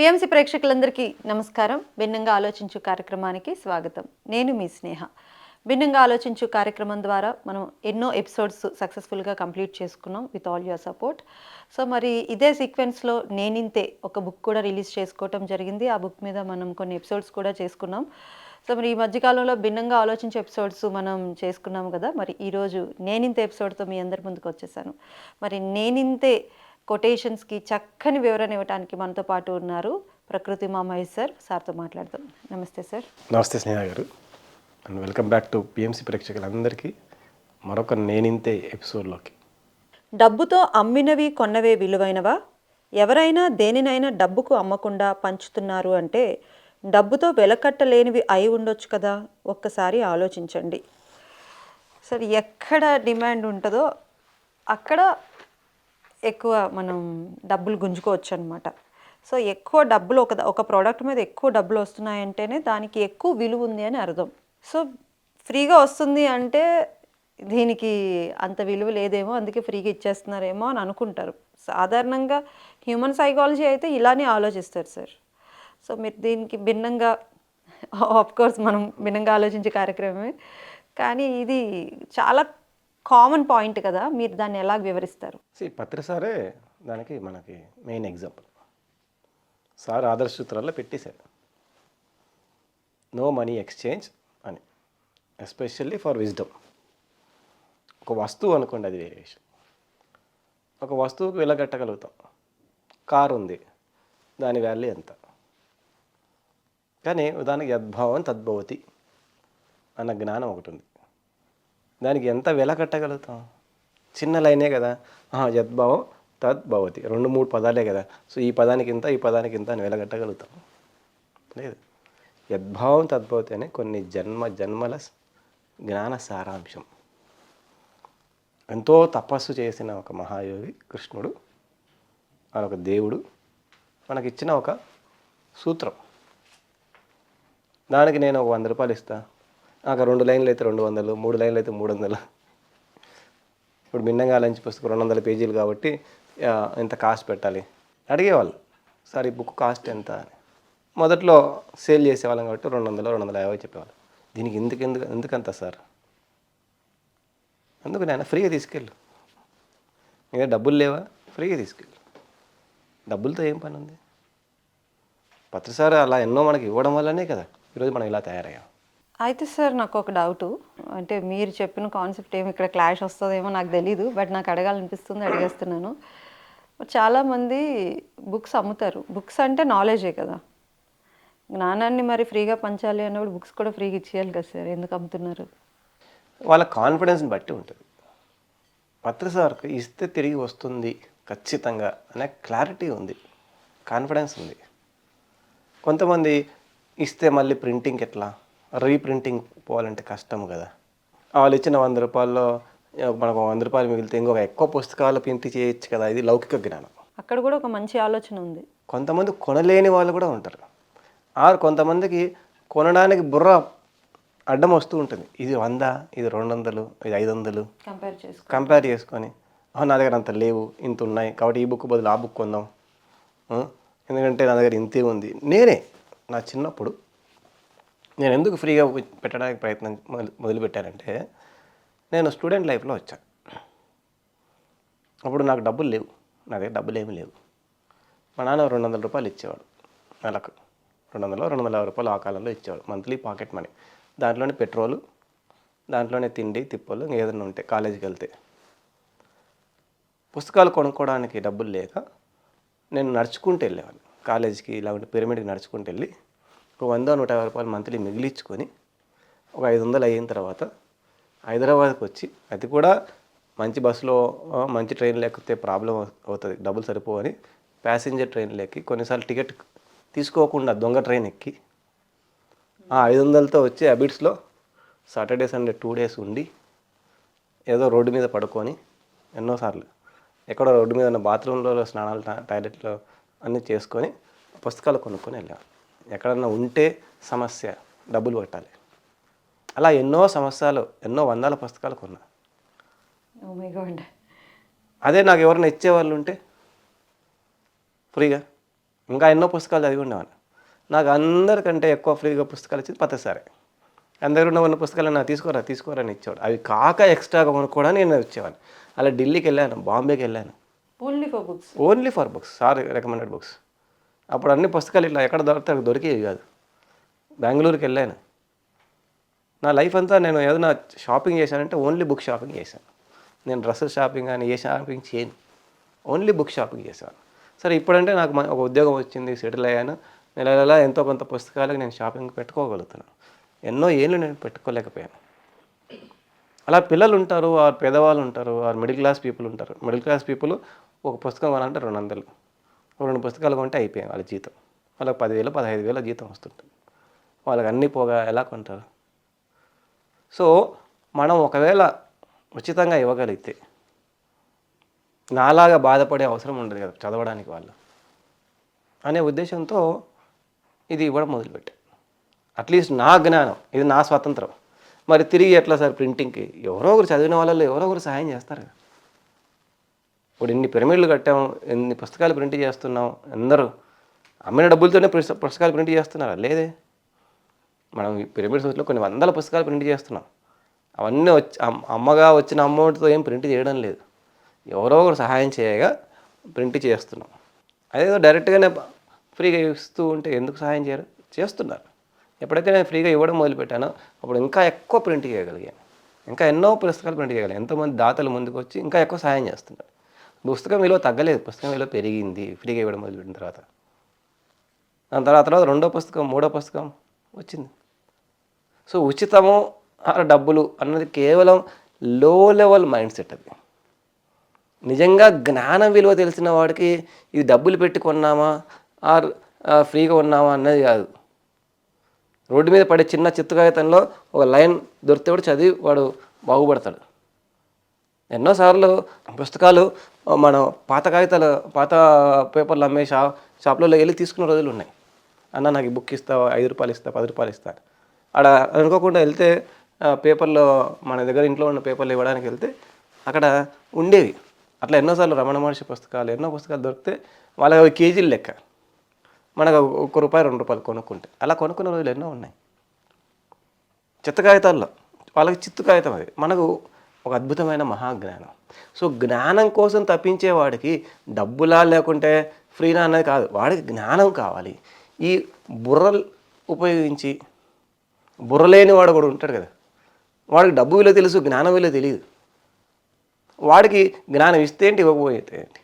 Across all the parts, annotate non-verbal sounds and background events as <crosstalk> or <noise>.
PMC ప్రేక్షకులందరికీ నమస్కారం. భిన్నంగా ఆలోచించు కార్యక్రమానికి స్వాగతం. నేను మీ స్నేహ. భిన్నంగా ఆలోచించు కార్యక్రమం ద్వారా మనం ఎన్నో ఎపిసోడ్స్ సక్సెస్ఫుల్గా కంప్లీట్ చేసుకున్నాం with all your support. So మరి ఇదే సీక్వెన్స్లో నేనింతే ఒక బుక్ కూడా రిలీజ్ చేసుకోవటం జరిగింది. ఆ బుక్ మీద మనం కొన్ని ఎపిసోడ్స్ కూడా చేసుకున్నాం. సో మరి ఈ మధ్యకాలంలో భిన్నంగా ఆలోచించే ఎపిసోడ్స్ మనం చేసుకున్నాం కదా మరి ఈరోజు నేనింతే ఎపిసోడ్తో మీ అందరి ముందుకు వచ్చేసాను. మరి నేనింతే కొటేషన్స్కి చక్కని వివరణ ఇవ్వడానికి మనతో పాటు ఉన్నారు ప్రకృతి మామయ్య సార్. సార్తో మాట్లాడదాం. నమస్తే సార్. నమస్తే Sneha garu. And welcome back to PMC ప్రేక్షకులందరికీ మరొక నేనింతే ఎపిసోడ్లోకి. డబ్బుతో అమ్మినవి కొన్నవే విలువైనవా? ఎవరైనా దేనినైనా డబ్బుకు అమ్మకుండా పంచుతున్నారు అంటే డబ్బుతో వెలకట్టలేనివి అయి ఉండొచ్చు కదా? ఒక్కసారి ఆలోచించండి. సరే ఎక్కడ డిమాండ్ ఉంటుందో అక్కడ ఎక్కువ మనం డబ్బులు గుంజుకోవచ్చు అనమాట సో ఎక్కువ డబ్బులు ఒక ఒక ప్రోడక్ట్ మీద ఎక్కువ డబ్బులు వస్తున్నాయంటేనే దానికి ఎక్కువ విలువ ఉంది అని అర్థం. సో ఫ్రీగా వస్తుంది అంటే దీనికి అంత విలువ లేదేమో అందుకే ఫ్రీగా ఇచ్చేస్తున్నారేమో అని అనుకుంటారు. సాధారణంగా హ్యూమన్ సైకాలజీ అయితే ఇలానే ఆలోచిస్తారు సార్. సో మీరు దీనికి భిన్నంగా <laughs> ఆఫ్ కోర్స్ మనం భిన్నంగా ఆలోచించే కార్యక్రమమే. కానీ ఇది చాలా కామన్ పాయింట్ కదా మీరు దాన్ని ఎలా వివరిస్తారు? సి పత్రి దానికి మనకి మెయిన్ ఎగ్జాంపుల్. సార్ ఆదర్శ సూత్రాల్లో పెట్టేశారు. నో మనీ ఎక్స్చేంజ్ అని. Especially for wisdom. ఒక వస్తువు అనుకోండి అది వేరే విషయం. ఒక వస్తువుకు వెలగట్టగలుగుతాం కారు ఉంది దాని వాల్యూ ఎంత? కానీ దానికి యద్భావం తద్భవతి అన్న జ్ఞానం ఒకటి ఉంది. దానికి ఎంత వెల కట్టగలుగుతాం? చిన్న లైనే కదా. యద్భావం తద్భవతి రెండు మూడు పదాలే కదా. సో ఈ పదానికి ఇంత ఈ పదానికి ఇంత అని వెలగట్టగలుగుతాం లేదు. యద్భావం తద్భవతి అనే కొన్ని జన్మ జన్మల జ్ఞాన సారాంశం. ఎంతో తపస్సు చేసిన ఒక మహాయోగి కృష్ణుడు ఆయన ఒక దేవుడు మనకిచ్చిన ఒక సూత్రం. దానికి నేను ఒక వంద రూపాయలు ఇస్తాను నాకు రెండు లైన్లు అయితే రెండు వందలు మూడు లైన్లు అయితే మూడు వందలు. ఇప్పుడు భిన్నంగా లంచ్ పుస్తకం రెండు వందల పేజీలు కాబట్టి ఎంత కాస్ట్ పెట్టాలి? అడిగేవాళ్ళు సార్ ఈ బుక్ కాస్ట్ ఎంత? అని. మొదట్లో సేల్ చేసేవాళ్ళం కాబట్టి రెండు వందలు రెండు వందల యాభై చెప్పేవాళ్ళు. దీనికి ఎందుకు ఎందుకు ఎందుకంత సార్? అందుకు నేను ఫ్రీగా తీసుకెళ్ళు. ఇంకా డబ్బులు లేవా? ఫ్రీగా తీసుకెళ్ళు. డబ్బులతో ఏం పని ఉంది? పత్రిసారి అలా ఎన్నో మనకి ఇవ్వడం వల్లనే కదా ఈరోజు మనం ఇలా తయారయ్యాం. అయితే సార్ నాకు ఒక డౌటు. అంటే మీరు చెప్పిన కాన్సెప్ట్ ఏమి ఇక్కడ క్లాష్ వస్తుందేమో నాకు తెలీదు బట్ నాకు అడగాలనిపిస్తుంది అడిగేస్తున్నాను. చాలామంది బుక్స్ అమ్ముతారు. బుక్స్ అంటే నాలెడ్జే కదా. జ్ఞానాన్ని మరి ఫ్రీగా పంచాలి అన్నప్పుడు బుక్స్ కూడా ఫ్రీగా ఇచ్చేయాలి కదా సార్ ఎందుకు అమ్ముతున్నారు? వాళ్ళ కాన్ఫిడెన్స్ని బట్టి ఉంటుంది. పత్రిసార్కు ఇస్తే తిరిగి వస్తుంది ఖచ్చితంగా అనే క్లారిటీ ఉంది కాన్ఫిడెన్స్ ఉంది. కొంతమంది ఇస్తే మళ్ళీ ప్రింటింగ్ ఎట్లా? రీప్రింటింగ్ పోవాలంటే కష్టం కదా. వాళ్ళు ఇచ్చిన వంద రూపాయల్లో మనకు వంద రూపాయలు మిగిలితే ఇంకొక ఎక్కువ పుస్తకాలు ప్రింట్ చేయొచ్చు కదా ఇది లౌకిక జ్ఞానం. అక్కడ కూడా ఒక మంచి ఆలోచన ఉంది. కొంతమంది కొనలేని వాళ్ళు కూడా ఉంటారు. ఆరు కొంతమందికి కొనడానికి బుర్ర అడ్డం వస్తూ ఉంటుంది. ఇది వంద ఇది రెండు వందలు ఇది ఐదు వందలు కంపేర్ చేసుకో. కంపేర్ చేసుకొని "ఆ, నా దగ్గర అంత లేవు ఇంత ఉన్నాయి కాబట్టి ఈ బుక్ బదులు ఆ బుక్ కొందాం. ఎందుకంటే నా దగ్గర ఇంతే ఉంది. నేనే నా చిన్నప్పుడు నేను ఎందుకు ఫ్రీగా పెట్టడానికి ప్రయత్నం మొదలు మొదలుపెట్టానంటే నేను స్టూడెంట్ లైఫ్లో వచ్చాను అప్పుడు నాకు డబ్బులు లేవు. నా దగ్గర డబ్బులు ఏమి లేవు. మా నాన్న రెండు వందల రూపాయలు ఇచ్చేవాడు. నెలకు. రెండు వందలు రెండు వందల రూపాయలు ఆ కాలంలో ఇచ్చేవాడు. Monthly pocket money. దాంట్లోనే పెట్రోలు దాంట్లోనే తిండి తిప్పలు ఏదైనా ఉంటే కాలేజీకి వెళ్తే. పుస్తకాలు కొనుక్కోవడానికి డబ్బులు లేక నేను నడుచుకుంటూ వెళ్ళేవాడిని. కాలేజీకి ఇలాంటి పిరమిడ్కి నడుచుకుంటూ వెళ్ళి ఒక వంద నూట యాభై రూపాయలు మంత్లీ మిగిలించుకొని ఒక ఐదు వందలు అయిన తర్వాత హైదరాబాద్కి వచ్చి అది కూడా మంచి బస్సులో మంచి ట్రైన్ ఎక్కితే ప్రాబ్లం అవుతుంది డబ్బులు సరిపోవని ప్యాసింజర్ ట్రైన్లో ఎక్కి కొన్నిసార్లు టికెట్ తీసుకోకుండా దొంగ ట్రైన్ ఎక్కి ఆ ఐదు వందలతో వచ్చి అబిట్స్లో సాటర్డే సండే టూ డేస్ ఉండి ఏదో రోడ్డు మీద పడుకొని ఎన్నోసార్లు ఎక్కడో రోడ్డు మీద ఉన్న బాత్రూంలో స్నానాలు టా- టాయిలెట్లో అన్నీ చేసుకొని పుస్తకాలు కొనుక్కొని వెళ్ళాను ఎక్కడన్నా ఉంటే సమస్య డబ్బులు పట్టాలి. అలా ఎన్నో సంవత్సరాలు ఎన్నో వందల పుస్తకాలు కొన్నా. అదే నాకు ఎవరైనా ఇచ్చేవాళ్ళు ఉంటే ఫ్రీగా. ఇంకా ఎన్నో పుస్తకాలు చదివి ఉండేవాడిని. నాకు అందరికంటే ఎక్కువ ఫ్రీగా పుస్తకాలు ఇచ్చింది పత్తసారే. అందరు ఉన్న పుస్తకాలు నాకు తీసుకోరా తీసుకోరా అని ఇచ్చేవాడు. అవి కాక ఎక్స్ట్రాగా కూడా నేను వచ్చేవాడిని అలా ఢిల్లీకి వెళ్ళాను బాంబేకి వెళ్ళాను. Only for books only for books sir recommended books అప్పుడు అన్ని పుస్తకాలు ఇట్లా ఎక్కడ దొరికితే అక్కడ దొరికేవి కాదు. బెంగళూరుకి వెళ్ళాను. నా లైఫ్ అంతా నేను ఏదైనా షాపింగ్ చేశానంటే ఓన్లీ బుక్ షాపింగ్ చేశాను. నేను డ్రెస్సెస్ షాపింగ్ కానీ ఏ షాపింగ్ చేయను. ఓన్లీ బుక్ షాపింగ్ చేశాను సరే ఇప్పుడంటే నాకు ఒక ఉద్యోగం వచ్చింది సెటిల్ అయ్యాను. నెల నెల ఎంతో కొంత పుస్తకాలకు నేను షాపింగ్ పెట్టుకోగలుగుతున్నాను. ఎన్నో ఏళ్ళు నేను పెట్టుకోలేకపోయాను. అలా పిల్లలు ఉంటారు వారు పేదవాళ్ళు ఉంటారు వారు మిడిల్ క్లాస్ పీపుల్ ఉంటారు. మిడిల్ క్లాస్ పీపుల్ ఒక పుస్తకం కొనాలంటే రెండు వందలు. రెండు పుస్తకాలు కొంటే అయిపోయాయి వాళ్ళ జీతం. వాళ్ళకి పదివేలు పదహైదు వేల జీతం వస్తుంటుంది. వాళ్ళకి అన్నీ పోగా ఎలా కొంటారు? సో మనం ఒకవేళ ఉచితంగా ఇవ్వగలిగితే నాలాగా బాధపడే అవసరం ఉండదు కదా చదవడానికి వాళ్ళు. అనే ఉద్దేశంతో ఇది ఇవ్వడం మొదలుపెట్టాను అట్లీస్ట్ నా జ్ఞానం ఇది నా స్వాతంత్రం. మరి తిరిగి ఎట్లా సార్ ప్రింటింగ్కి? ఎవరో ఒకరు చదివిన వాళ్ళలో ఎవరో ఒకరు సహాయం చేస్తారు కదా. ఇప్పుడు ఇన్ని పిరమిడ్లు కట్టాం ఎన్ని పుస్తకాలు ప్రింట్ చేస్తున్నాం అందరూ అమ్మిన డబ్బులతోనే పుస్తకాలు ప్రింట్ చేస్తున్నారా? లేదే. మనం ఈ పిరమిడ్ సంస్థలో కొన్ని వందల పుస్తకాలు ప్రింట్ చేస్తున్నాం. అవన్నీ వచ్చి అమ్మగా వచ్చిన అమౌంట్తో ఏం ప్రింట్ చేయడం లేదు. ఎవరో ఒకరు సహాయం చేయగా ప్రింట్ చేస్తున్నాం. అదేదో డైరెక్ట్గానే ఫ్రీగా ఇస్తూ ఉంటే ఎందుకు సహాయం చేయరు? చేస్తున్నారు. ఎప్పుడైతే నేను ఫ్రీగా ఇవ్వడం మొదలుపెట్టానో అప్పుడు ఇంకా ఎక్కువ ప్రింట్ చేయగలిగాను. ఇంకా ఎన్నో పుస్తకాలు ప్రింట్ చేయగలిగాను. ఎంతోమంది దాతలు ముందుకు వచ్చి ఇంకా ఎక్కువ సహాయం చేస్తున్నారు. పుస్తకం విలువ తగ్గలేదు. పుస్తకం విలువ పెరిగింది. ఫ్రీగా ఇవ్వడం మొదలుపెట్టిన తర్వాత. దాని తర్వాత తర్వాత రెండో పుస్తకం మూడో పుస్తకం వచ్చింది. సో ఉచితము ఆ డబ్బులు అన్నది కేవలం లో లెవెల్ మైండ్ సెట్ అది. నిజంగా జ్ఞానం విలువ తెలిసిన వాడికి ఇది డబ్బులు పెట్టుకున్నామా? ఆర్ ఫ్రీగా ఉన్నామా? అన్నది కాదు. రోడ్డు మీద పడే చిన్న చిత్తు కాగితంలో ఒక లైన్ దొరికితే కూడా చదివి వాడు బాగుపడతాడు. ఎన్నోసార్లు పుస్తకాలు మనం పాత కాగితాలు పాత పేపర్లు అమ్మే షా షాప్లలో వెళ్ళి తీసుకున్న రోజులు ఉన్నాయి. అన్న నాకు ఈ బుక్ ఇస్తా ఐదు రూపాయలు ఇస్తా పది రూపాయలు ఇస్తా అక్కడ అనుకోకుండా వెళ్తే పేపర్లో మన దగ్గర ఇంట్లో ఉన్న పేపర్లు ఇవ్వడానికి వెళ్తే అక్కడ ఉండేవి. అట్లా ఎన్నోసార్లు రమణ మహర్షి పుస్తకాలు ఎన్నో పుస్తకాలు దొరికితే వాళ్ళకి అవి కేజీలు లెక్క. మనకు ఒక్క రూపాయి రెండు రూపాయలు కొనుక్కుంటే. అలా కొనుక్కున్న రోజులు ఎన్నో ఉన్నాయి. చిత్త కాగితాల్లో. వాళ్ళకి చిత్తు కాగితం అది. మనకు ఒక అద్భుతమైన మహాజ్ఞానం. సో జ్ఞానం కోసం తప్పించేవాడికి డబ్బులా లేకుంటే ఫ్రీనా అన్నది కాదు. వాడికి జ్ఞానం కావాలి. ఈ బుర్రలు ఉపయోగించి బుర్ర లేని వాడు కూడా ఉంటాడు కదా. వాడికి డబ్బు విలువ తెలుసు జ్ఞానం విలువ తెలియదు. వాడికి జ్ఞానం ఇస్తే ఏంటి ఇవ్వకపోతే ఏంటి?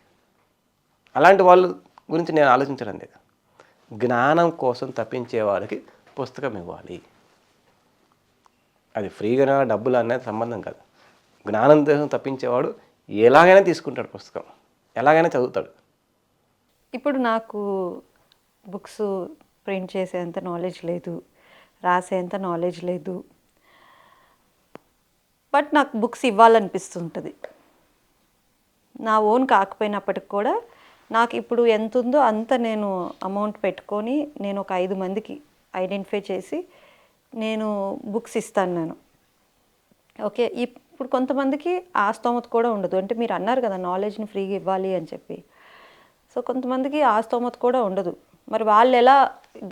అలాంటి వాళ్ళ గురించి నేను ఆలోచించడం లేదు. జ్ఞానం కోసం తప్పించే వాడికి పుస్తకం ఇవ్వాలి. అది ఫ్రీగా డబ్బులు అనేది సంబంధం కాదు. జ్ఞానం కోసం తప్పించేవాడు ఎలాగైనా తీసుకుంటాడు పుస్తకం. ఎలాగైనా చదువుతాడు. ఇప్పుడు నాకు బుక్స్ ప్రింట్ చేసేంత నాలెడ్జ్ లేదు రాసేంత నాలెడ్జ్ లేదు. బట్ నాకు బుక్స్ ఇవ్వాలనిపిస్తుంటుంది. నా ఓన్ కాకపోయినప్పటికి కూడా నాకు ఇప్పుడు ఎంత ఉందో అంత నేను అమౌంట్ పెట్టుకొని నేను ఒక ఐదు మందికి ఐడెంటిఫై చేసి నేను బుక్స్ ఇస్తాను నేను. ఓకే ఇప్పుడు కొంతమందికి ఆ స్తోమత కూడా ఉండదు. అంటే మీరు అన్నారు కదా నాలెడ్జ్ని ఫ్రీగా ఇవ్వాలి అని చెప్పి. సో కొంతమందికి ఆ స్తోమత కూడా ఉండదు. మరి వాళ్ళు ఎలా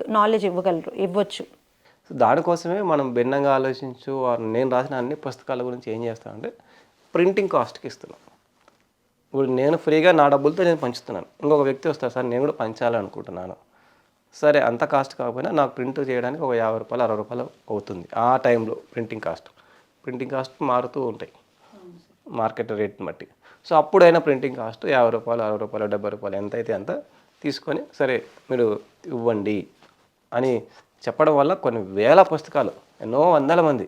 నాలెడ్జ్ ఇవ్వగలరు? ఇవ్వచ్చు. సో దానికోసమే మనం భిన్నంగా ఆలోచించు నేను రాసిన అన్ని పుస్తకాల గురించి ఏం చేస్తానంటే ప్రింటింగ్ కాస్ట్కి ఇస్తున్నాం. ఇప్పుడు నేను ఫ్రీగా నా డబ్బులతో నేను పంచుతున్నాను. ఇంకొక వ్యక్తి వస్తారు సార్ నేను కూడా పంచాలనుకుంటున్నాను. సరే అంత కాస్ట్ కాకపోయినా నాకు ప్రింట్ చేయడానికి ఒక యాభై రూపాయలు అరవై రూపాయలు అవుతుంది. ఆ టైంలో ప్రింటింగ్ కాస్ట్ ప్రింటింగ్ కాస్ట్ మారుతూ ఉంటాయి. మార్కెట్ రేట్ని బట్టి. సో అప్పుడైనా ప్రింటింగ్ కాస్ట్ యాభై రూపాయలు అరవై రూపాయలు డెబ్బై రూపాయలు ఎంత అయితే అంత తీసుకొని సరే మీరు ఇవ్వండి అని చెప్పడం వల్ల కొన్ని వేల పుస్తకాలు ఎన్నో వందల మంది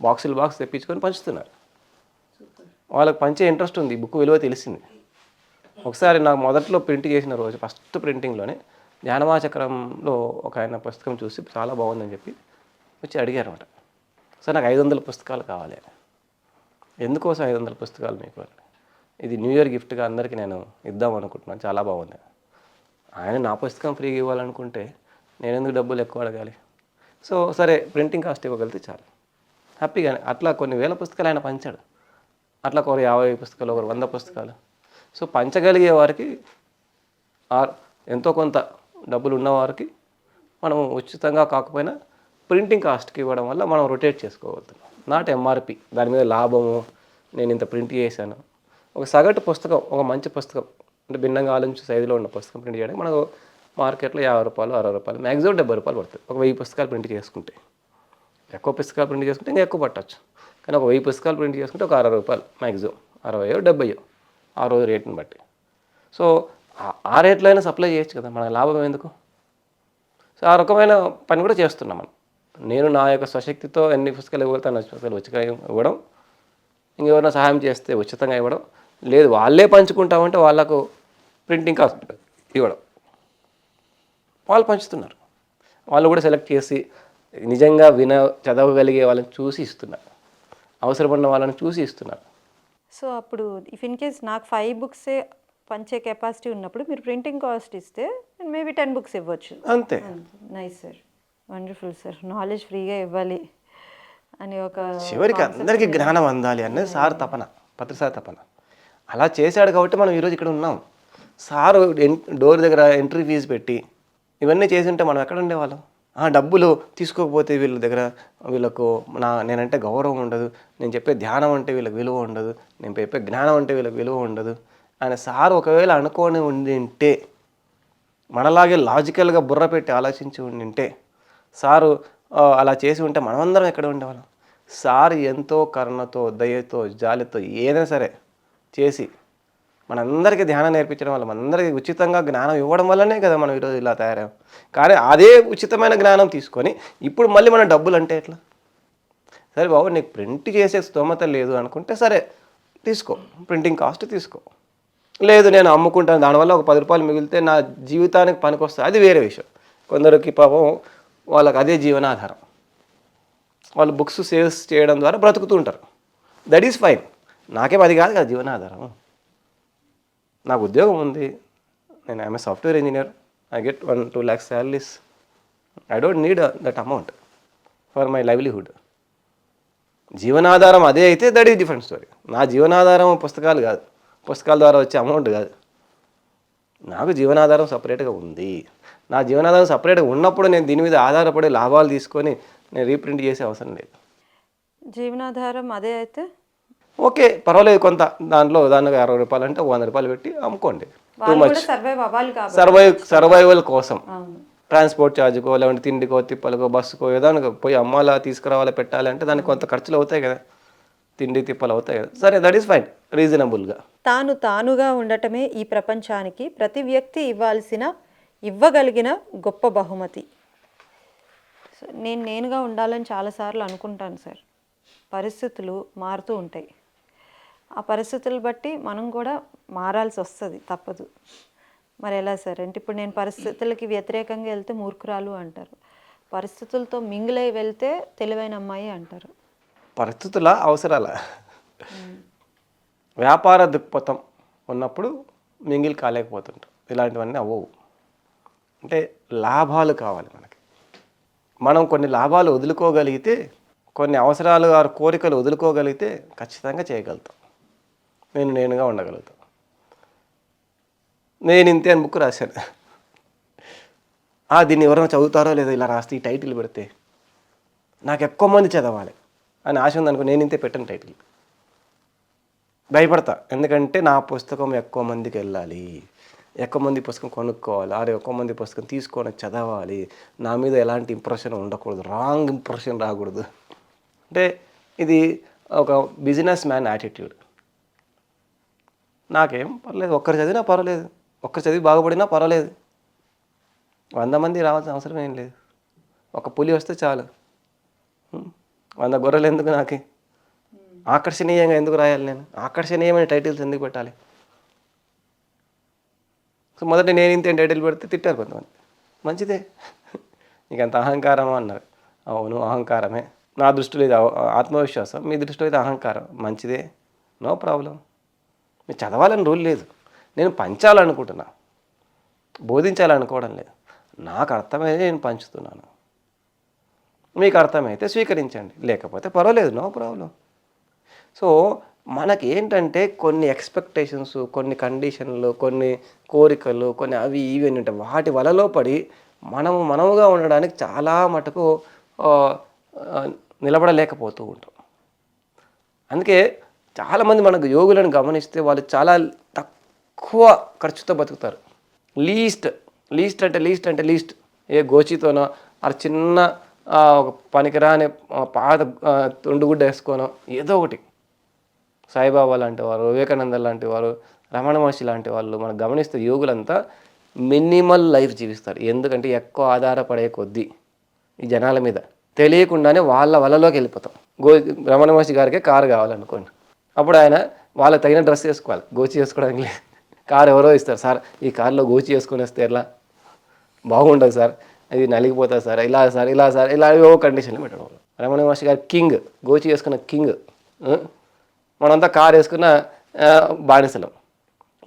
బాక్సులు బాక్స్ తెప్పించుకొని పంచుతున్నారు. వాళ్ళకి పంచే ఇంట్రెస్ట్ ఉంది. బుక్ విలువ తెలిసింది. ఒకసారి నాకు మొదట్లో ప్రింట్ చేసిన రోజు ఫస్ట్ ప్రింటింగ్లోనే జ్ఞానమాచక్రంలో ఒక ఆయన పుస్తకం చూసి చాలా బాగుందని చెప్పి వచ్చి అడిగారు అనమాట సార్ నాకు ఐదు వందల పుస్తకాలు కావాలి. ఎందుకోసం ఐదు వందల పుస్తకాలు మీకు? ఇది న్యూ ఇయర్ గిఫ్ట్గా అందరికీ నేను ఇద్దాం అనుకుంటున్నాను. చాలా బాగుంది. ఆయన నా పుస్తకం ఫ్రీగా ఇవ్వాలనుకుంటే నేను ఎందుకు డబ్బులు ఎక్కువ అడగాలి? సో సరే ప్రింటింగ్ కాస్ట్ ఇవ్వగలిగితే చాలు. హ్యాపీగా అట్లా కొన్ని వేల పుస్తకాలు ఆయన పంచాడు. అట్లా ఒక యాభై పుస్తకాలు ఒకరు వంద పుస్తకాలు. సో పంచగలిగే వారికి ఎంతో కొంత డబ్బులు ఉన్నవారికి మనం ఉచితంగా కాకపోయినా ప్రింటింగ్ కాస్ట్కి ఇవ్వడం వల్ల మనం రొటేట్ చేసుకోగలుగుతున్నాం నాట్ ఎంఆర్పి దాని మీద లాభము నేను ఇంత ప్రింట్ చేశాను. ఒక సగటు పుస్తకం ఒక మంచి పుస్తకం అంటే భిన్నంగా ఆలోచించే సైజులో ఉన్న పుస్తకం ప్రింట్ చేయడానికి మనకు మార్కెట్లో యాభై రూపాయలు అరవై రూపాయలు మ్యాక్సిమం డెబ్బై రూపాయలు పడుతుంది ఒక వెయ్యి పుస్తకాలు ప్రింట్ చేసుకుంటే. ఎక్కువ పుస్తకాలు ప్రింట్ చేసుకుంటే ఇంకా ఎక్కువ పట్టచ్చు. కానీ ఒక వెయ్యి పుస్తకాలు ప్రింట్ చేసుకుంటే ఒక అరవై రూపాయలు మ్యాక్సిమం అరవయో డెబ్బయో ఆ రోజు రేట్ని బట్టి. సో ఆ- ఆ రేట్లో అయినా సప్లై చేయొచ్చు కదా. మనకు లాభం ఎందుకు? సో ఆ రకమైన పని కూడా చేస్తున్నాం మనం. నేను నా యొక్క స్వశక్తితో ఎన్ని పుస్తకాలు ఇవ్వగలుగుతాను పుస్తకాలు ఉచితంగా ఇవ్వడం ఇంకెవరైనా సహాయం చేస్తే ఉచితంగా ఇవ్వడం లేదు వాళ్ళే పంచుకుంటామంటే వాళ్ళకు ప్రింటింగ్ కాస్ట్ ఇవ్వడం. వాళ్ళు పంచుతున్నారు. వాళ్ళు కూడా సెలెక్ట్ చేసి నిజంగా విన చదవగలిగే వాళ్ళని చూసి ఇస్తున్నారు. అవసరపడిన వాళ్ళని చూసి ఇస్తున్నారు. సో అప్పుడు ఇఫ్ ఇన్ కేస్ నాకు ఫైవ్ బుక్సే పంచే కెపాసిటీ ఉన్నప్పుడు మీరు ప్రింటింగ్ కాస్ట్ ఇస్తే నేను మేబీ టెన్ బుక్స్ ఇవ్వచ్చు. అంతే. Nice sir wonderful sir knowledge ఫ్రీగా ఇవ్వాలి అని ఒక చివరికి అందరికీ జ్ఞానం అందాలి అనేది సార్ తపన పత్రిసార్ తపన అలా చేశాడు కాబట్టి మనం ఈరోజు ఇక్కడ ఉన్నాం. సారు డోర్ దగ్గర ఎంట్రీ ఫీజు పెట్టి ఇవన్నీ చేసి ఉంటే మనం ఎక్కడ ఉండేవాళ్ళం? ఆ డబ్బులు తీసుకోకపోతే వీళ్ళ దగ్గర వీళ్ళకు నా నేనంటే గౌరవం ఉండదు నేను చెప్పే ధ్యానం అంటే వీళ్ళకి విలువ ఉండదు నేను చెప్పే జ్ఞానం అంటే వీళ్ళకి విలువ ఉండదు ఆయన సార్ ఒకవేళ అనుకోని ఉండింటే మనలాగే లాజికల్గా బుర్ర పెట్టి ఆలోచించి ఉండింటే సారు అలా చేసి ఉంటే మనమందరం ఎక్కడ ఉండేవాళ్ళం? సార్ ఎంతో కరుణతో దయతో జాలితో ఏదైనా సరే చేసి మనందరికీ ధ్యానం నేర్పించడం వల్ల మనందరికీ ఉచితంగా జ్ఞానం ఇవ్వడం వల్లనే కదా మనం ఈరోజు ఇలా తయారయ్యాం. కానీ అదే ఉచితమైన జ్ఞానం తీసుకొని ఇప్పుడు మళ్ళీ మన డబ్బులు అంటే ఎట్లా? సరే బాబు నీకు ప్రింట్ చేసే స్తోమత లేదు అనుకుంటే సరే తీసుకో. ప్రింటింగ్ కాస్ట్ తీసుకో. లేదు నేను అమ్ముకుంటాను దానివల్ల ఒక పది రూపాయలు మిగిలితే నా జీవితానికి పనికొస్తుంది. అది వేరే విషయం. కొందరికి పాపం వాళ్ళకి అదే జీవనాధారం. వాళ్ళు బుక్స్ సేల్స్ చేయడం ద్వారా బ్రతుకుతూ ఉంటారు. దట్ ఈస్ ఫైన్ నాకేం అది కాదు కదా జీవనాధారం. నాకు ఉద్యోగం ఉంది. నేను I'm software engineer. I get one two lakhs salaries I don't need that amount for my livelihood జీవనాధారం అదే అయితే దట్ ఈస్ డిఫరెంట్ స్టోరీ నా జీవనాధారం పుస్తకాలు కాదు. పుస్తకాల ద్వారా వచ్చే అమౌంట్ కాదు. నాకు జీవనాధారం సపరేట్గా ఉంది. నా జీవనాధారం సపరేట్గా ఉన్నప్పుడు నేను దీని మీద ఆధారపడి లాభాలు తీసుకొని నేను రీప్రింట్ చేసే అవసరం లేదు. జీవనాధారం అదే అయితే? ఓకే పర్వాలేదు. కొంత దాంట్లో దానికి అరవై రూపాయలు అంటే వంద రూపాయలు పెట్టి అమ్ముకోండి. టూ మచ్ సర్వైవ్ సర్వైవల్ కోసం. ట్రాన్స్పోర్ట్ ఛార్జ్కో లేదంటే తిండికో తిప్పలకో బస్సుకో ఏదానికి పోయి అమ్మాలా తీసుకురావాలా పెట్టాలి అంటే దానికి కొంత ఖర్చులు అవుతాయి కదా. తిండి తిప్పలు అవుతాయి కదా. సరే దట్ ఈస్ ఫైన్ రీజనబుల్గా తాను తానుగా ఉండటమే ఈ ప్రపంచానికి ప్రతి వ్యక్తి ఇవ్వాల్సిన ఇవ్వగలిగిన గొప్ప బహుమతి. సో నేను నేనుగా ఉండాలని చాలాసార్లు అనుకుంటాను సార్. పరిస్థితులు మారుతూ ఉంటాయి. ఆ పరిస్థితులు బట్టి మనం కూడా మారాల్సి వస్తుంది తప్పదు. మరి ఎలా సార్? అంటే ఇప్పుడు నేను పరిస్థితులకి వ్యతిరేకంగా వెళ్తే మూర్ఖురాలు అంటారు. పరిస్థితులతో మింగిలై వెళ్తే తెలివైన అమ్మాయి అంటారు. పరిస్థితుల అవసరాల. వ్యాపార దృక్పథం ఉన్నప్పుడు మింగిల్ కాలేకపోతుంటాం. ఇలాంటివన్నీ అవ్వవు. అంటే లాభాలు కావాలి మనకి. మనం కొన్ని లాభాలు వదులుకోగలిగితే కొన్ని అవసరాలు ఆ కోరికలు వదులుకోగలిగితే ఖచ్చితంగా చేయగలుగుతాం. నేను నేనుగా ఉండగలుగుతాం. నేను ఇంతే అని బుక్ రాశాను. ఆ, దీన్ని ఎవరైనా చదువుతారో లేదో ఇలా రాస్తే ఈ టైటిల్ పెడితే నాకు ఎక్కువ మంది చదవాలి అని ఆశ ఉందనుకో నేను ఇంతే పెట్టను టైటిల్. భయపడతా. ఎందుకంటే నా పుస్తకం ఎక్కువ మందికి వెళ్ళాలి. ఎక్కువ మంది పుస్తకం కొనుక్కోవాలి? ఆరు ఎక్కువ మంది పుస్తకం తీసుకొని చదవాలి. నా మీద ఎలాంటి ఇంప్రెషన్ ఉండకూడదు. రాంగ్ ఇంప్రెషన్ రాకూడదు. అంటే ఇది ఒక బిజినెస్ మ్యాన్ యాటిట్యూడ్ నాకేం పర్లేదు. ఒక్కరు చదివినా పర్వాలేదు. ఒక్కరు చదివి బాగుపడినా పర్వాలేదు. వంద మంది రావాల్సిన అవసరం ఏం లేదు. ఒక పులి వస్తే చాలు. వంద గొర్రెలు ఎందుకు నాకు? ఆకర్షణీయంగా ఎందుకు రాయాలి నేను? ఆకర్షణీయమైన టైటిల్స్ ఎందుకు పెట్టాలి? సో మొదట నేను ఇంత టైటిల్ పెడితే తిట్టారు కొంతమంది. మంచిదే. నీకు అంత అహంకారమా అన్నారు. అవును అహంకారమే. నా దృష్టిలో ఇది ఆత్మవిశ్వాసం మీ దృష్టిలో ఇది అహంకారం. మంచిదే. No problem. మీరు చదవాలని రూల్ లేదు. నేను పంచాలనుకుంటున్నా. బోధించాలనుకోవడం లేదు. నాకు అర్థమైతే నేను పంచుతున్నాను. మీకు అర్థమైతే స్వీకరించండి. లేకపోతే పర్వాలేదు నో ప్రాబ్లం. సో మనకి ఏంటంటే కొన్ని ఎక్స్పెక్టేషన్స్ కొన్ని కండిషన్లు కొన్ని కోరికలు కొన్ని అవి ఇవి అని ఉంటాయి. వాటి వలలో పడి మనము మనముగా ఉండడానికి చాలా మటుకు నిలబడలేకపోతూ ఉంటాం. అందుకే చాలామంది మనకు యోగులను గమనిస్తే వాళ్ళు చాలా తక్కువ ఖర్చుతో బతుకుతారు. లీస్ట్ లీస్ట్ అంటే లీస్ట్ అంటే లీస్ట్. ఏ గోచితోనో ఆ చిన్న ఒక పనికిరాని పాత తుండుగుడ్డ వేసుకోనో ఏదో ఒకటి. సాయిబాబా లాంటి వారు వివేకానంద లాంటి వారు రమణ మహర్షి లాంటి వాళ్ళు మనం గమనిస్తే యోగులంతా మినిమల్ లైఫ్ జీవిస్తారు. ఎందుకంటే ఎక్కువ ఆధారపడే కొద్దీ ఈ జనాల మీద తెలియకుండానే వాళ్ళ వలలోకి వెళ్ళిపోతాం. గో రమణ మహర్షి గారికి కారు కావాలనుకోండి. అప్పుడు ఆయన వాళ్ళకి తగిన డ్రెస్ వేసుకోవాలి. గోచి వేసుకోవడానికి లేదు కారు ఎవరో ఇస్తారు. సార్ ఈ కారులో గోచి వేసుకొని వస్తే ఎలా? బాగుండదు సార్. అది నలిగిపోతుంది సార్. ఇలా సార్ ఇలా సార్ ఇలా ఏవో కండిషన్లు పెట్టడం రమణ మహర్షి గారు కింగ్ గోచి వేసుకున్న కింగ్ మనంతా కారు వేసుకున్న బానిసలం.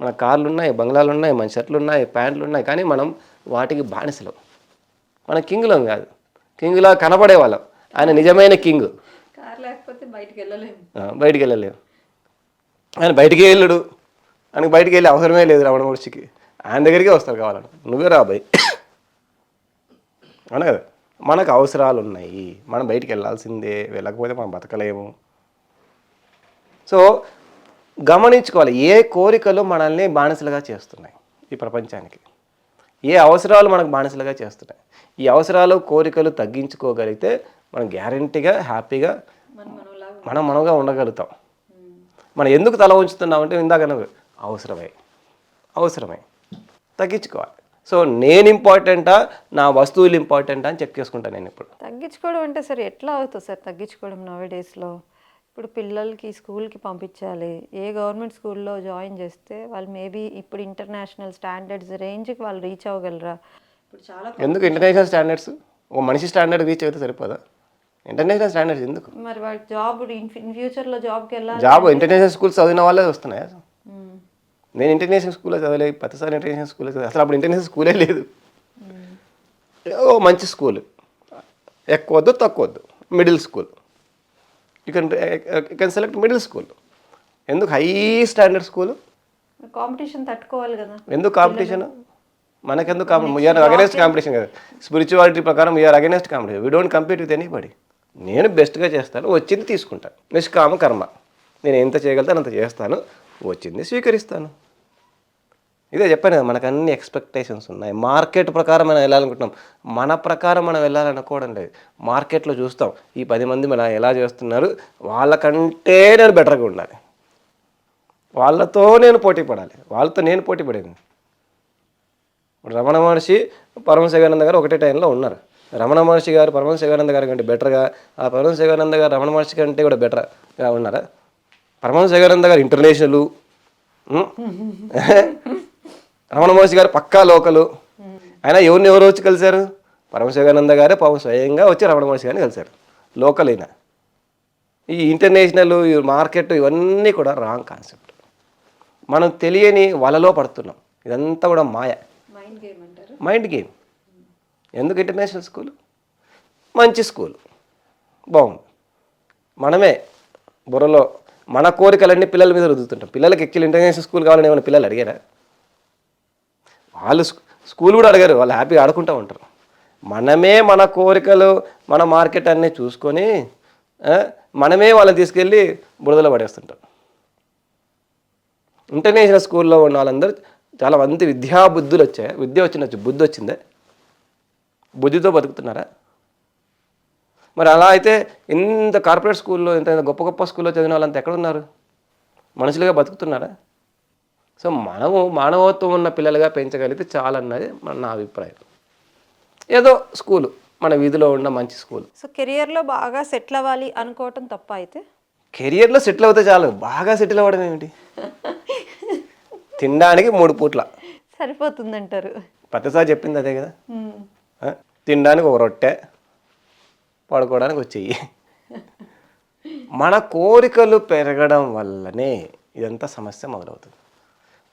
మన కార్లు ఉన్నాయి బంగ్లాలు ఉన్నాయి మన షర్ట్లు ఉన్నాయి ప్యాంట్లు ఉన్నాయి కానీ మనం వాటికి బానిసలం. మన కింగ్లం కాదు. కింగ్లా కనపడే వాళ్ళం. ఆయన నిజమైన కింగ్. కార్ లేకపోతే బయటికి వెళ్ళలేము. బయటికి వెళ్ళలేము. ఆయన బయటికి వెళ్ళడు. ఆయనకి బయటికి వెళ్ళే అవసరమే లేదు రమణ మహర్షికి. ఆయన దగ్గరికే వస్తారు కావాలని నువ్వే రా అబ్బాయి అవునా కదా? మనకు అవసరాలు ఉన్నాయి మనం బయటికి వెళ్ళాల్సిందే. వెళ్ళకపోతే మనం బతకలేము. సో గమనించుకోవాలి ఏ కోరికలు మనల్ని బానిసలుగా చేస్తున్నాయి ఈ ప్రపంచానికి? ఏ అవసరాలు మనకు బానిసలుగా చేస్తున్నాయి? ఈ అవసరాలు కోరికలు తగ్గించుకోగలిగితే మనం గ్యారంటీగా హ్యాపీగా మనం మనగా ఉండగలుగుతాం. మనం ఎందుకు తల ఉంచుతున్నామంటే ఇందాక అవసరమే. అవసరమే. తగ్గించుకోవాలి. సో నేను ఇంపార్టెంటా నా వస్తువులు ఇంపార్టెంటా అని చెక్ చేసుకుంటాను నేను ఇప్పుడు. తగ్గించుకోవడం అంటే సరే ఎట్లా అవుతుంది సార్ తగ్గించుకోవడం నవే డేస్లో ఇప్పుడు పిల్లలకి స్కూల్కి పంపించాలి. ఏ గవర్నమెంట్ స్కూల్లో జాయిన్ చేస్తే వాళ్ళు మేబీ ఇప్పుడు ఇంటర్నేషనల్ స్టాండర్డ్స్ రేంజ్కి వాళ్ళు రీచ్ అవ్వగలరా? ఇప్పుడు చాలా ఎందుకు ఇంటర్నేషనల్ స్టాండర్డ్స్? ఓ మనిషి స్టాండర్డ్ రీచ్ అయితే సరిపోదా? ఇంటర్నేషనల్ స్టాండర్డ్స్ ఎందుకు? మరి వాళ్ళ జాబ్ ఇన్ ఫ్యూచర్లో జాబ్కి వెళ్ళాలి జాబ్ ఇంటర్నేషనల్ స్కూల్స్ చదివిన వాళ్ళే వస్తున్నాయా. నేను ఇంటర్నేషనల్ స్కూల్లో చదవలేదు ప్రతిసారి ఇంటర్నేషనల్ స్కూల్లో చదివా అసలు అప్పుడు ఇంటర్నేషనల్ స్కూలే లేదు. ఓ మంచి స్కూల్. ఎక్కువ వద్దు తక్కువ వద్దు middle school. You can you can select middle school ఎందుకు హై స్టాండర్డ్ స్కూల్ కాంపిటీషన్ తట్టుకోవాలి కదా. ఎందుకు కాంపిటీషన్ మనకెందుకు వీఆర్ అగెనెస్ట్ కాంపిటీషన్ కదా. స్పిరిచువాలిటీ ప్రకారం we are against competition we don't compete with anybody నేను బెస్ట్గా చేస్తాను వచ్చింది తీసుకుంటాను నిష్కామ కర్మ. నేను ఎంత చేయగలుగుతాను అంత చేస్తాను వచ్చింది స్వీకరిస్తాను. ఇదే చెప్పాను కదా మనకు అన్ని ఎక్స్పెక్టేషన్స్ ఉన్నాయి. మార్కెట్ ప్రకారం మనం వెళ్ళాలనుకుంటున్నాం. మన ప్రకారం మనం వెళ్ళాలనుకోవడం లేదు. మార్కెట్లో చూస్తాం ఈ పది మంది మన ఎలా చేస్తున్నారు వాళ్ళకంటే నేను బెటర్గా ఉండాలి. వాళ్ళతో నేను పోటీ పడాలి. వాళ్ళతో నేను పోటీ పడేది. ఇప్పుడు రమణ మహర్షి పరమ శివానంద గారు ఒకటే టైంలో ఉన్నారు. రమణ మహర్షి గారు పరమ శివానంద గారి కంటే బెటర్గా ఆ పరమ శివానంద గారు రమణ మహర్షి కంటే కూడా బెటర్గా ఉన్నారా? పరమ శివానంద గారు ఇంటర్నేషనల్ <laughs> రమణ మహర్షి గారు పక్కా లోకలు. ఆయన ఎవరిని ఎవరు వచ్చి కలిశారు? పరమ శివానంద గారే పాపం స్వయంగా వచ్చి రమణ మహర్షి గారిని కలిశారు. లోకల్ అయినా ఈ ఇంటర్నేషనల్ ఈ మార్కెట్ ఇవన్నీ కూడా రాంగ్ కాన్సెప్ట్. మనం తెలియని వలలో పడుతున్నాం. ఇదంతా కూడా మాయ. మైండ్ గేమ్ అంటారు? మైండ్ గేమ్ ఎందుకు ఇంటర్నేషనల్ స్కూల్? మంచి స్కూల్. బాగుంది. మనమే బుర్రలో మన కోరికలన్నీ పిల్లల మీద రుద్దుతుంటాం. పిల్లలకి ఎక్కిలు ఇంటర్నేషనల్ స్కూల్ కావాలని ఏమైనా పిల్లలు అడిగారా? వాళ్ళు స్కూల్ కూడా అడిగారు వాళ్ళు హ్యాపీగా ఆడుకుంటూ ఉంటారు. మనమే మన కోరికలు మన మార్కెట్ అన్నీ చూసుకొని మనమే వాళ్ళని తీసుకెళ్ళి బురదలో పడేస్తుంటాం ఇంటర్నేషనల్ స్కూల్లో ఉన్న వాళ్ళందరూ చాలా మంది విద్యా బుద్ధులు వచ్చాయి విద్య వచ్చిన బుద్ధి వచ్చిందే? బుద్ధితో బతుకుతున్నారా? మరి అలా అయితే ఇంత కార్పొరేట్ స్కూల్లో ఇంత గొప్ప గొప్ప స్కూల్లో చదివిన వాళ్ళంతా ఎక్కడున్నారు? మనుషులుగా బతుకుతున్నారా? సో మనము మానవత్వం ఉన్న పిల్లలుగా పెంచగలిగితే చాలన్నది మన నా అభిప్రాయం. ఏదో స్కూలు మన వీధిలో ఉన్న మంచి స్కూల్. సో కెరియర్లో బాగా సెటిల్ అవ్వాలి అనుకోవటం తప్ప అయితే? కెరియర్లో సెటిల్ అవుతే చాలు. బాగా సెటిల్ అవ్వడం ఏమిటి? తినడానికి మూడు పూట్ల. సరిపోతుందంటారు. ప్రతిసారి చెప్పింది అదే కదా? తినడానికి ఒక రొట్టె పడుకోవడానికి చెయ్యి. మన కోరికలు పెరగడం వల్లనే ఇదంతా సమస్య మొదలవుతుంది.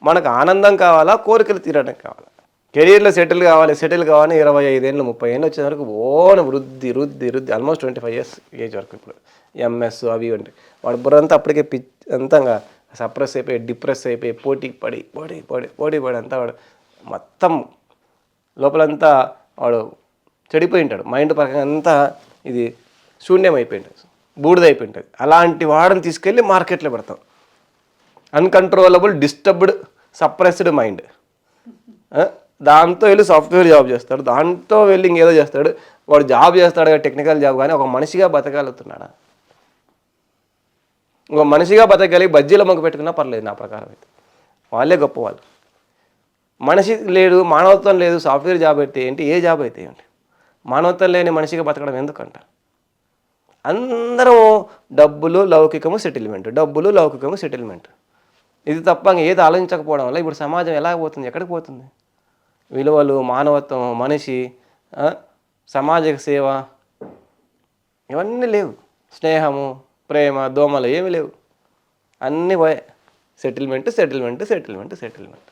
మనకు ఆనందం కావాలా? కోరికలు తీరడం కావాలా? కెరీర్లో సెటిల్ కావాలి సెటిల్ కావాలి ఇరవై ఐదేళ్ళు ముప్పై ఏళ్ళు వచ్చే వరకు ఓన వృద్ధి వృద్ధి వృద్ధి. Almost twenty five years age వరకు ఇప్పుడు. ఎంఎస్ అవి ఇవి ఉంటాయి వాడు బుర్రంతా అప్పటికే పిచ్ అంతంగా సప్రెస్ అయిపోయి డిప్రెస్ అయిపోయి పోటీ పడి పోటీ పడి పోటీ పడి అంతా వాడు మొత్తం లోపలంతా వాడు చెడిపోయి ఉంటాడు. మైండ్ పరంగా అంతా ఇది శూన్యం అయిపోయింటుంది. బూడిదైపోయింటుంది అలాంటి వాడిని తీసుకెళ్ళి మార్కెట్లో పెడతాం. Uncontrollable disturbed suppressed mind. దాంతో వెళ్ళి సాఫ్ట్వేర్ జాబ్ చేస్తాడు. దాంతో వెళ్ళి ఇంకేదో చేస్తాడు. వాడు జాబ్ చేస్తాడు టెక్నికల్ జాబ్ కానీ ఒక మనిషిగా బతకగలుగుతున్నాడా ఒక మనిషిగా బతకగలిగి బజ్జీల మొగ్గు పెట్టుకున్నా పర్లేదు నా ప్రకారం అయితే. వాళ్ళే గొప్పవాళ్ళు మనిషి లేడు మానవత్వం లేదు సాఫ్ట్వేర్ జాబ్ అయితే ఏంటి? ఏ జాబ్ అయితే ఏంటి? మానవత్వం లేని మనిషిగా బతకడం ఎందుకంట? అందరూ డబ్బులు లౌకికము సెటిల్మెంట్ డబ్బులు లౌకికము సెటిల్మెంట్ ఇది తప్ప ఏది ఆలోచించకపోవడం వల్ల ఇప్పుడు సమాజం ఎలా పోతుంది? ఎక్కడికి పోతుంది? విలువలు మానవత్వం మనిషి సమాజ సామాజిక సేవ ఇవన్నీ లేవు. స్నేహము ప్రేమ దోమలు ఏమి లేవు. అన్నీ పోయే. Settlement settlement settlement settlement.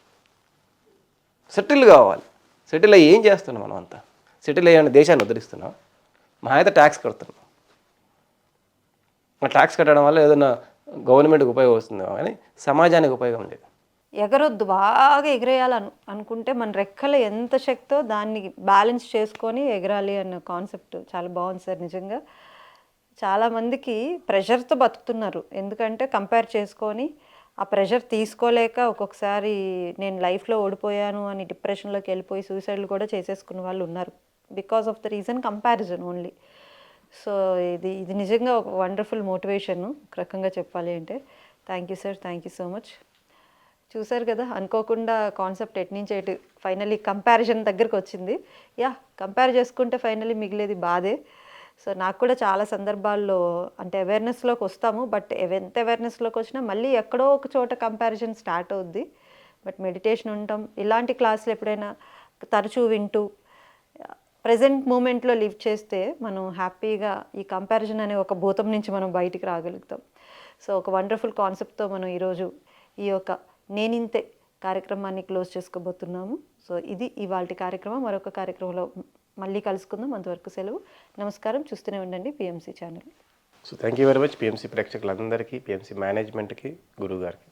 Settle కావాలి. సెటిల్ అయ్యి ఏం చేస్తున్నాం మనం అంతా సెటిల్ అయ్యాన్ని దేశాన్ని ఉద్ధరిస్తున్నాం? మా అయితే ట్యాక్స్ కడుతున్నాం. ఆ ట్యాక్స్ కట్టడం వల్ల ఏదైనా గవర్నమెంట్కి ఉపయోగం వస్తుంది కానీ సమాజానికి ఉపయోగం లేదు. ఎగరొద్దు బాగా ఎగిరేయాలను అనుకుంటే మన రెక్కలు ఎంత శక్తో దాన్ని బ్యాలెన్స్ చేసుకొని ఎగరాలి అన్న కాన్సెప్ట్ చాలా బాగుంది సార్ నిజంగా. చాలామందికి ప్రెషర్తో బతుకుతున్నారు. ఎందుకంటే కంపేర్ చేసుకొని ఆ ప్రెషర్ తీసుకోలేక ఒక్కొక్కసారి నేను లైఫ్లో ఓడిపోయాను అని డిప్రెషన్లోకి వెళ్ళిపోయి సూసైడ్లు కూడా చేసేసుకున్న వాళ్ళు ఉన్నారు. Because of the reason comparison only. So ఇది ఇది నిజంగా ఒక వండర్ఫుల్ మోటివేషన్ ఒక రకంగా చెప్పాలి అంటే. Thank you sir thank you so much చూసారు కదా అనుకోకుండా కాన్సెప్ట్ ఎట్నుంచి ఎటు ఫైనలీ కంపారిజన్ దగ్గరకు వచ్చింది. యా కంపేర్ చేసుకుంటే ఫైనలీ మిగిలేది బాధే. సో నాకు కూడా చాలా సందర్భాల్లో అంటే అవేర్నెస్లోకి వస్తాము బట్ ఎంత అవేర్నెస్లోకి వచ్చినా మళ్ళీ ఎక్కడో ఒక చోట కంపారిజన్ స్టార్ట్ అవుద్ది. బట్ మెడిటేషన్ ఉండటం ఇలాంటి క్లాసులు ఎప్పుడైనా తరచూ వింటూ ప్రజెంట్ మూమెంట్లో లివ్ చేస్తే మనం హ్యాపీగా ఈ కంపారిజన్ అనే ఒక భూతం నుంచి మనం బయటికి రాగలుగుతాం. సో ఒక వండర్ఫుల్ కాన్సెప్ట్తో మనం ఈరోజు ఈ యొక్క నేనింతే కార్యక్రమాన్ని క్లోజ్ చేసుకోబోతున్నాము. సో ఇది ఇవాళ కార్యక్రమం. మరొక కార్యక్రమంలో మళ్ళీ కలుసుకుందాం. అంతవరకు సెలవు. నమస్కారం. చూస్తూనే ఉండండి PMC channel. So thank you very much PMC ప్రేక్షకులందరికీ పిఎంసీ మేనేజ్మెంట్కి గురువు గారికి